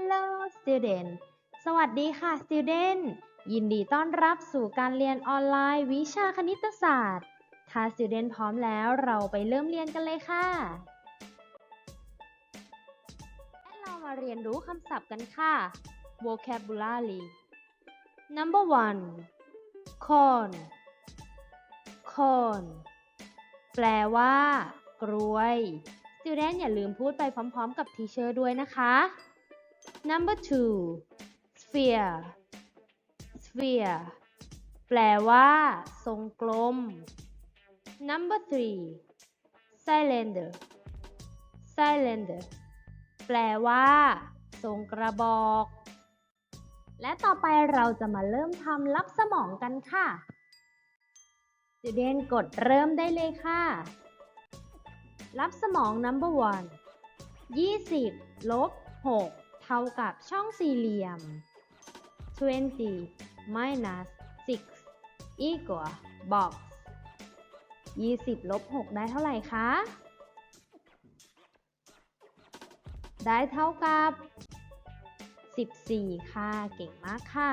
Hello student สวัสดีค่ะ student ยินดีต้อนรับสู่การเรียนออนไลน์วิชาคณิตศาสตร์ ถ้า student พร้อมแล้วเราไปเริ่มเรียนกันเลยค่ะ และเรามาเรียนรู้คำศัพท์กันค่ะ vocabulary number one corn corn แปลว่า กล้วย student อย่าลืมพูดไปพร้อม ๆ กับ teacher ด้วยนะคะ number two sphere sphere แปลว่า ทรงกลม number three cylinder cylinder แปลว่า ทรงกระบอก และต่อไปเราจะมาเริ่มทำรับสมองกันค่ะ student กดเริ่มได้เลยค่ะ รับสมอง number one 20 ลบ 6 เท่ากับช่องสี่เหลี่ยม 20 minus 6 equal box 20 ลบ 6 ได้เท่าไหร่คะ ได้เท่ากับ 14 ค่ะ เก่งมากค่ะ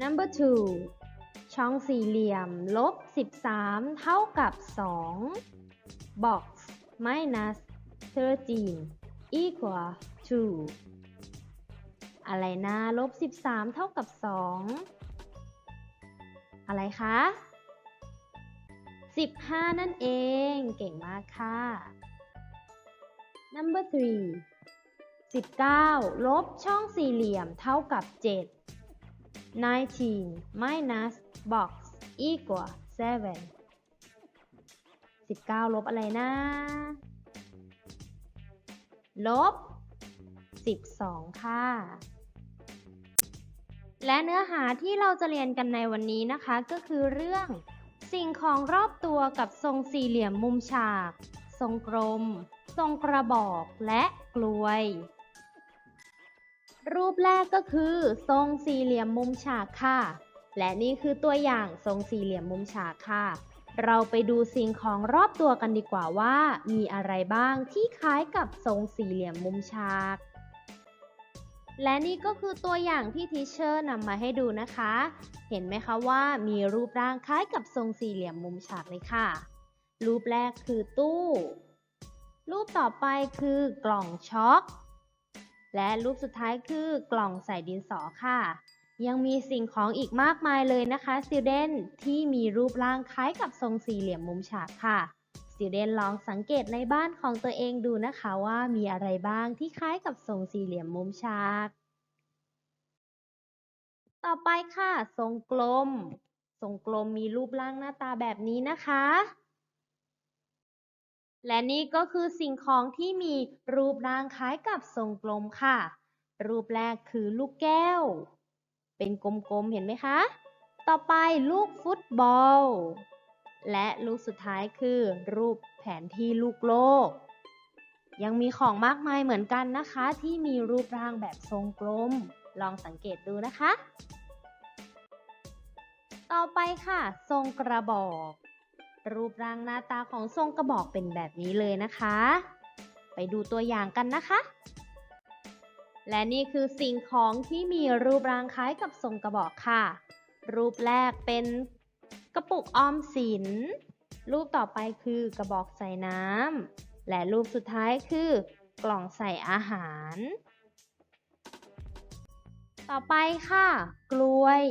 number two ช่องสี่เหลี่ยม ลบ 13 เท่ากับ 2 box minus 13 equal to อะไรนะลบ 13 เท่ากับ 2 อะไรคะ 15 นั่นเอง เก่งมากค่ะ number 3 19 ลบช่องสี่เหลี่ยมเท่ากับ 7 19 minus box equal 7 19 ลบอะไรนะ ลบ 12 ค่ะ และเนื้อหาที่เราจะเรียนกันในวันนี้นะคะก็คือเรื่อง สิ่งของรอบตัวกับทรงสี่เหลี่ยมมุมฉาก ทรงกลม ทรงกระบอกและกลวย รูปแรกก็คือ ทรงสี่เหลี่ยมมุมฉากค่ะ และนี่คือตัวอย่างทรงสี่เหลี่ยมมุมฉากค่ะเราไปดูสิ่งของรอบตัวกันดีกว่าว่า มีอะไรบ้างที่คล้ายกับทรงสี่เหลี่ยมมุมฉาก และนี่ก็คือตัวอย่างที่ทีเชอร์นำมาให้ดูนะคะ เห็นไหมคะว่ามีรูปร่างคล้ายกับทรงสี่เหลี่ยมมุมฉากเลยค่ะ รูปแรกคือตู้ รูปต่อไปคือกล่องช็อค และรูปสุดท้ายคือกล่องใส่ดินสอค่ะ ยังมีสิ่งของอีกมากมายเลยนะคะ student ที่มีรูปร่างคล้ายกับทรงสี่เหลี่ยมมุมฉากค่ะ student ลองสังเกตในบ้านของตัวเองดูนะคะว่ามีอะไรบ้างที่คล้ายกับทรงสี่เหลี่ยมมุมฉาก ต่อไปค่ะ ทรงกลม ทรงกลมมีรูปร่างหน้าตาแบบนี้นะคะ และนี่ก็คือสิ่งของที่มีรูปร่างคล้ายกับทรงกลมค่ะ รูปแรกคือลูกแก้ว เป็นกลมๆเห็นไหมคะ ต่อไปลูกฟุตบอล และลูกสุดท้ายคือ รูปแผนที่ลูกโลก ยังมีของมากมายเหมือนกันนะคะ ที่มีรูปร่างแบบทรงกลม ลองสังเกตดูนะคะ ต่อไปค่ะ ทรงกระบอก รูปร่างหน้าตาของทรงกระบอกเป็นแบบนี้เลยนะคะ ไปดูตัวอย่างกันนะคะ และนี่คือสิ่งของที่มีรูปร่างคล้ายกับทรงกระบอกค่ะ รูปแรกเป็น กระปุกออมสิน รูปต่อไปคือกระบอกใส่น้ำ และรูปสุดท้ายคือกล่องใส่อาหาร ต่อไปค่ะ กลวย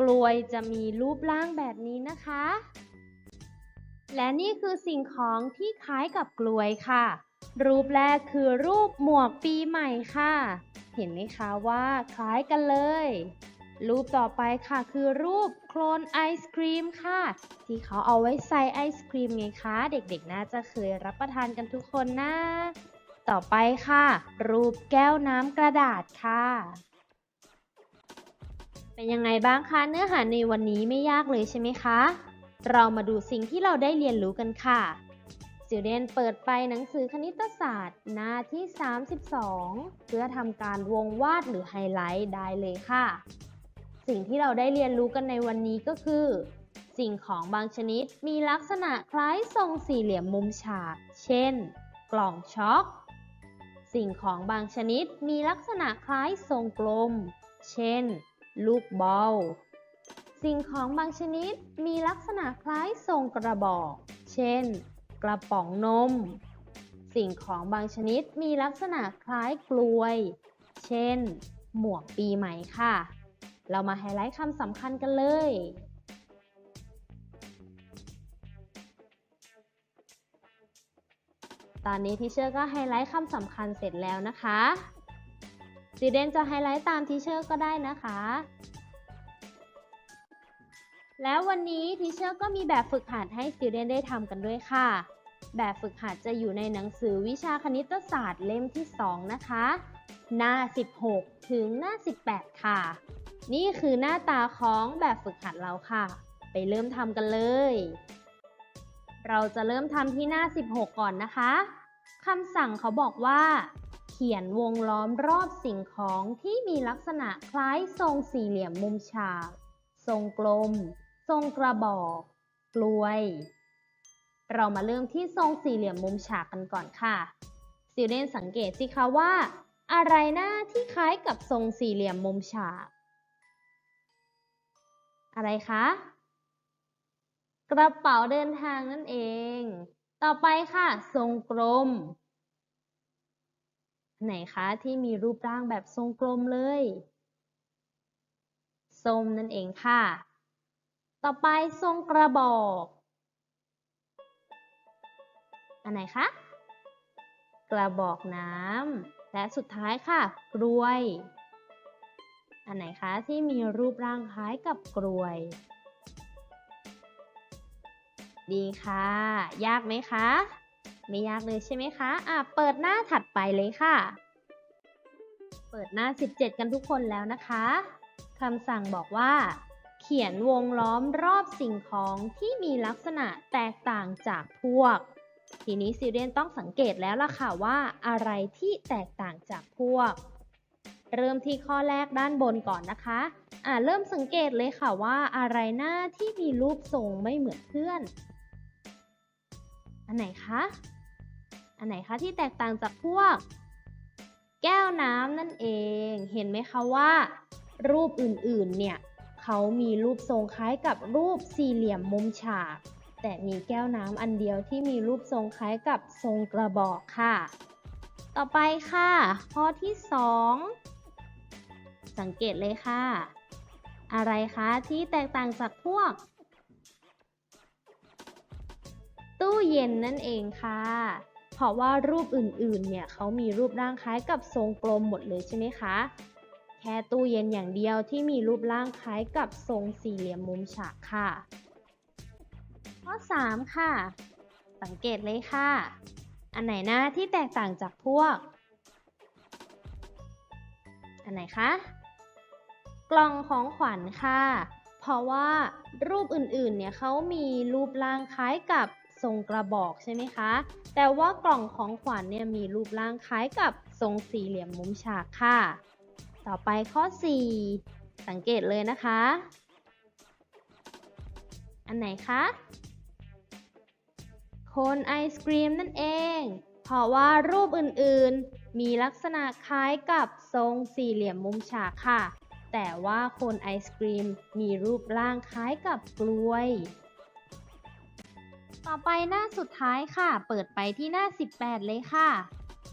กลวยจะมีรูปร่างแบบนี้นะคะ และนี่คือสิ่งของที่คล้ายกับกลวยค่ะ รูปแรกคือรูปหมวกปีใหม่ค่ะ เห็นไหมคะว่าคล้ายกันเลย รูปต่อไปค่ะคือรูป คลนไอศครีมค่ะ ที่เขาเอาไว้ใส่ไอศครีมไงคะ เด็กๆ น่าจะเคยรับประทานกันทุกคนนะ ต่อไปค่ะ รูปแก้วน้ำกระดาษค่ะ เป็นยังไงบ้างคะเนื้อหาในวันนี้ไม่ยากเลยใช่ไหมคะ เรามาดูสิ่งที่เราได้เรียนรู้กันค่ะ Student เปิดไปหนังสือคณิตศาสตร์ หน้าที่ 32 เพื่อทำการวงวาดหรือไฮไลท์ได้เลยค่ะ สิ่งที่เราได้เรียนรู้กันในวันนี้ก็คือ สิ่งของบางชนิดมีลักษณะคล้ายทรงสี่เหลี่ยมมุมฉาก เช่น กล่องช็อค สิ่งของบางชนิดมีลักษณะคล้ายทรงกลม เช่น ลูกบอล สิ่งของบางชนิดมีลักษณะคล้ายทรงกระบอก เช่น กระป๋องนม สิ่งของบางชนิดมีลักษณะคล้ายกลวย เช่น หมวกปีใหม่ค่ะ เรามาไฮไลท์คำสำคัญกันเลย ตอนนี้ทีเชอร์ก็ไฮไลท์คำสำคัญเสร็จแล้วนะคะสีเดนจะไฮไลท์ตามทีเชอร์ก็ได้นะคะ แล้ววันนี้ทีเชอร์ก็มีแบบฝึกหัดให้ student ได้ทำกันด้วยค่ะ แบบฝึกหัดจะอยู่ในหนังสือวิชาคณิตศาสตร์เล่มที่ 2 นะคะ หน้า 16 ถึงหน้า 18 ค่ะ นี่คือหน้าตาของแบบฝึกหัดเราค่ะ ไปเริ่มทำกันเลย เราจะเริ่มทำที่หน้า 16 ก่อนนะคะคำสั่งเขาบอกว่า เขียนวงล้อมรอบสิ่งของที่มีลักษณะคล้ายทรงสี่เหลี่ยมมุมฉาก ทรงกลม ทรงกระบอก กลวย เรามาเริ่มที่ทรงสี่เหลี่ยมมุมฉากกันก่อนค่ะสิเดนสังเกตสิคะว่า อะไรหน้าที่คล้ายกับทรงสี่เหลี่ยมมุมฉาก อะไรคะ กระเป๋าเดินทางนั่นเอง ต่อไปค่ะ ทรงกลม ไหนคะที่มีรูปร่างแบบทรงกลมเลยส้มนั่นเองค่ะ ต่อไปทรงกระบอก อันไหนคะ กระบอกน้ำและสุดท้ายค่ะ กล้วย อันไหนคะที่มีรูปร่างคล้ายกับกลวย ดีค่ะ ยากไหมคะ ไม่ยากเลยใช่ไหมคะอะเปิดหน้าถัดไปเลยค่ะ เปิดหน้า 17 กันทุกคนแล้วนะคะคำสั่งบอกว่า เขียนวงล้อมรอบสิ่งของที่มีลักษณะแตกต่างจากพวก ทีนี้ซีเรียนต้องสังเกตแล้วล่ะค่ะว่าอะไรที่แตกต่างจากพวก เริ่มที่ข้อแรกด้านบนก่อนนะคะอ่าเริ่มสังเกตเลยค่ะว่าอะไรหน้าที่มีรูปทรงไม่เหมือนเพื่อน อันไหนคะ อันไหนคะที่แตกต่างจากพวก แก้วน้ำนั่นเอง เห็นไหมคะว่า รูปอื่นๆ เนี่ยเขามีรูปทรงคล้ายกับรูปสี่เหลี่ยมมุมฉาก แต่มีแก้วน้ำอันเดียวที่มีรูปทรงคล้ายกับทรงกระบอกค่ะ ต่อไปค่ะ ข้อที่ 2 สังเกตเลยค่ะ อะไรคะที่แตกต่างจากพวก ตู้เย็นนั่นเองค่ะ เพราะว่ารูปอื่นๆ เนี่ยเขามีรูปร่างคล้ายกับทรงกลมหมดเลยใช่ไหมคะแค่ตู้เย็นอย่างเดียวที่มีรูปร่างคล้ายกับทรงสี่เหลี่ยมมุมฉากค่ะ ข้อ 3 ค่ะ สังเกตเลยค่ะ อันไหนนะที่แตกต่างจากพวก อันไหนคะ กล่องของขวัญค่ะ เพราะว่ารูปอื่นๆ เนี่ยเขามีรูปร่างคล้ายกับทรงกระบอกใช่ไหมคะ แต่ว่ากล่องของขวัญเนี่ยมีรูปร่างคล้ายกับทรงสี่เหลี่ยมมุมฉากค่ะ ต่อไปข้อ 4 สังเกตเลยนะคะ อันไหนคะโคนไอศกรีมนั่นเอง เพราะว่ารูปอื่นๆ มีลักษณะคล้ายกับทรงสี่เหลี่ยมมุมฉากค่ะ แต่ว่าโคนไอศกรีมมีรูปร่างคล้ายกับกล้วย ต่อไปหน้าสุดท้ายค่ะ เปิดไปที่หน้า 18 เลยค่ะ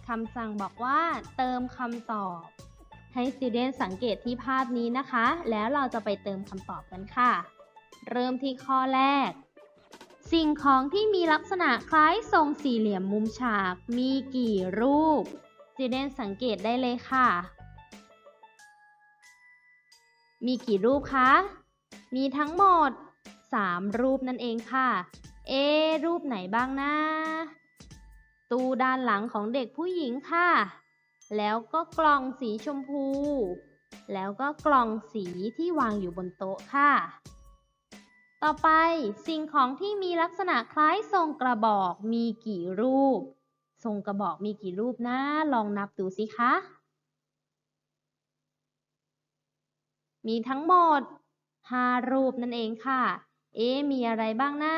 คำสั่งบอกว่าเติมคำตอบ ให้ student สังเกตที่ภาพนี้นะคะ แล้วเราจะไปเติมคำตอบกันค่ะ เริ่มที่ข้อแรก สิ่งของที่มีลักษณะคล้ายทรงสี่เหลี่ยมมุมฉาก มีกี่รูป student สังเกตได้เลยค่ะ มีกี่รูปคะ มีทั้งหมด 3 รูปนั่นเองค่ะ เอ รูปไหนบ้างนะ ตู้ด้านหลังของเด็กผู้หญิงค่ะ แล้วก็กล่องสีชมพู แล้วก็กล่องสีที่วางอยู่บนโต๊ะค่ะ ต่อไปสิ่งของที่มีลักษณะคล้ายทรงกระบอกมีกี่รูป ทรงกระบอกมีกี่รูปนะ ลองนับดูสิคะ มีทั้งหมด 5 รูปนั่นเองค่ะ เอ๊มีอะไรบ้างนะ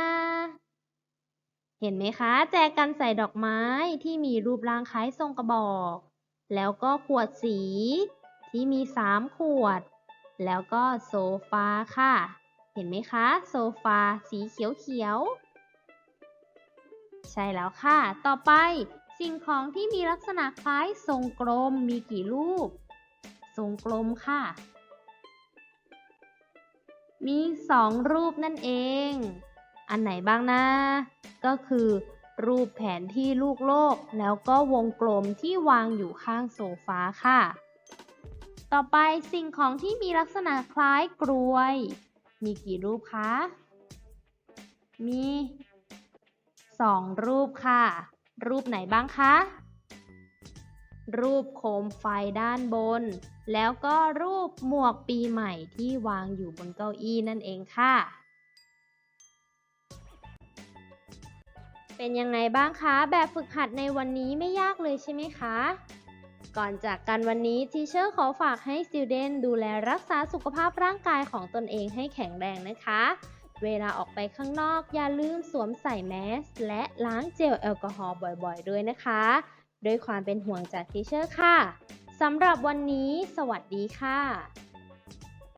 เห็นไหมคะ แจกันใส่ดอกไม้ที่มีรูปร่างคล้ายทรงกระบอก แล้วก็ขวดสี ที่มี 3 ขวด แล้วก็โซฟาค่ะ เห็นไหมคะ โซฟาสีเขียวๆ ใช่แล้วค่ะ ต่อไปสิ่งของที่มีลักษณะคล้ายทรงกลมมีกี่รูป ทรงกลมค่ะ มีสองรูปนั่นเอง อันไหนบ้างนะ ก็คือรูปแผนที่ลูกโลก แล้วก็วงกลมที่วางอยู่ข้างโซฟาค่ะ ต่อไปสิ่งของที่มีลักษณะคล้ายกรวย มีกี่รูปคะ มีสองรูปค่ะ รูปไหนบ้างคะ รูปโคมไฟด้านบน แล้วก็รูปหมวกปีใหม่ที่วางอยู่บนเก้าอี้นั่นเองค่ะ เป็นยังไงบ้างคะ แบบฝึกหัดในวันนี้ไม่ยากเลยใช่ไหมคะ ก่อนจากกันวันนี้ทีเชอร์ขอฝากให้ Student ดูแลรักษาสุขภาพร่างกายของตนเองให้แข็งแรงนะคะ เวลาออกไปข้างนอกอย่าลืมสวมใส่แมสและล้างเจลแอลกอฮอล์บ่อยๆ ด้วยนะคะ ด้วยความเป็นห่วงจากทีเชอร์ค่ะสำหรับวันนี้ สวัสดีค่ะ